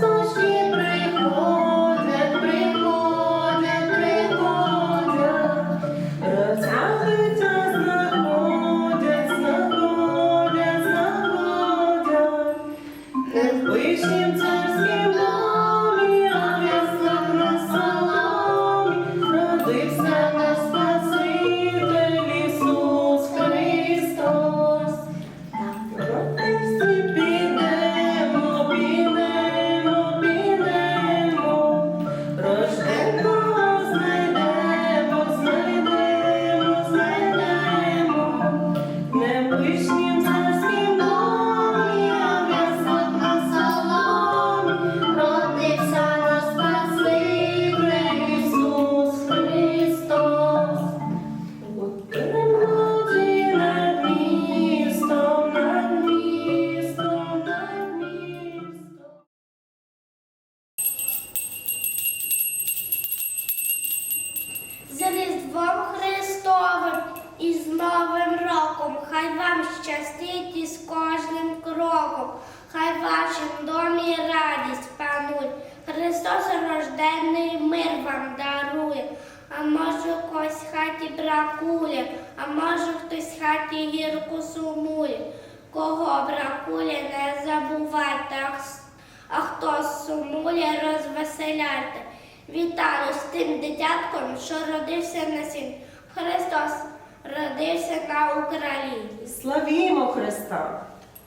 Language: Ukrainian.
少し Eu Minha. щастить із кожним кроком, хай в вашому домі радість панує, Христос рожденний мир вам дарує, а може когось хаті бракує, а може хтось в хаті гірку сумує, кого бракує, не забувайте, а хто сумує, розвеселяйте. Вітаю з тим дитятком, що родився на сім. Христос родився на Україні. Славімо Христа!